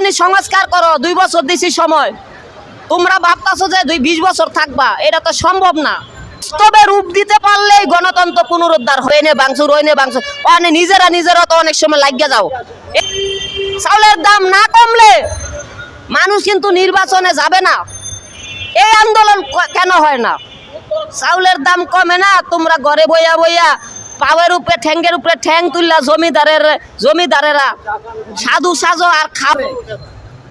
নির্বাচনী সংস্কার করো, দুই বছর দিছি সময়। তোমরা ভাবতাছো যে দুই বিশ বছর থাকবা, এটা তো সম্ভব না। তবে রূপ দিতে পারলেই গণতন্ত্র পুনরুদ্ধার হয়ে। নে বাংসুর হয়ে নে বাংসুর অনেক নিজেরা নিজেরা তো অনেক সময় লাগিয়ে যাও। চাউলের দাম না কমলে মানুষ কিন্তু নির্বাচনে যাবে না। এই আন্দোলন কেন হয় না? চাউলের দাম কমে না, তোমরা ঘরে বইয়া বইয়া পাওয়ের উপরে, ঠ্যাঙ্গের উপরে ঠ্যাং তুললা জমিদারের, জমিদারেরা। সাধু সাজো আর খাবে।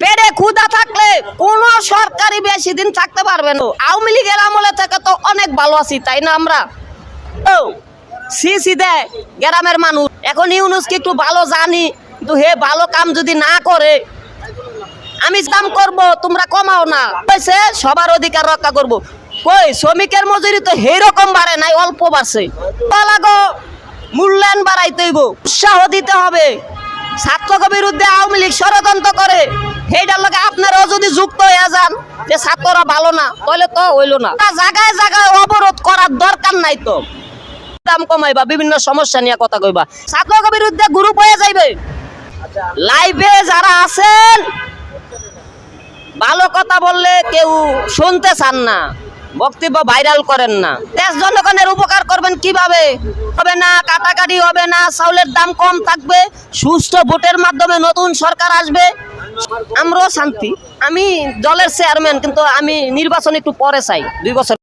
পেটে ক্ষুধা থাকলে কোন সরকারি বেশি দিন থাকতে পারবে না। আওয়ামী লীগের আমলে থেকে তো অনেক ভালো আছি, তাই না আমরা? ও সি সি দেয় গ্রামের মানুষ। এখন ইউনুসকে একটু ভালো জানি? কিন্তু হে ভালো কাম যদি না করে, আমি কাম করব, তোমরা কমাও না। সবার অধিকার রক্ষা করব। কই, শ্রমিকের মজুরি তো রকম বাড়ে নাই, অল্প বাড়ছে। মূল্যায়ন বাড়াইতে হইব, উৎসাহ দিতে হবে। ছাত্রকে বিরুদ্ধে আওয়ামী লীগ ষড়যন্ত্র করে, সেইটার লগে আপনারাও যদি যুক্ত হয়ে যান, যে ছাত্ররা ভালো না, তাহলে তো হইল না। জায়গায় জায়গায় অবরোধ করার দরকার নাই তো। দাম কমাইবা, বিভিন্ন সমস্যা নিয়ে কথা কইবা। ছাত্রকে বিরুদ্ধে গ্রুপ হয়ে যাইবে। লাইভে যারা আছেন, ভালো কথা বললে কেউ শুনতে চান না। বক্তব্য ভাইরাল করেন না। দেশ জনগণের উপকার করবেন কীভাবে? হবে না কাটাকাটি, হবে না চাউলের দাম কম থাকবে। সুস্থ ভোটের মাধ্যমে নতুন সরকার আসবে। আমরাও শান্তি। আমি দলের চেয়ারম্যান কিন্তু আমি নির্বাচন একটু পরে চাই। দুই বছর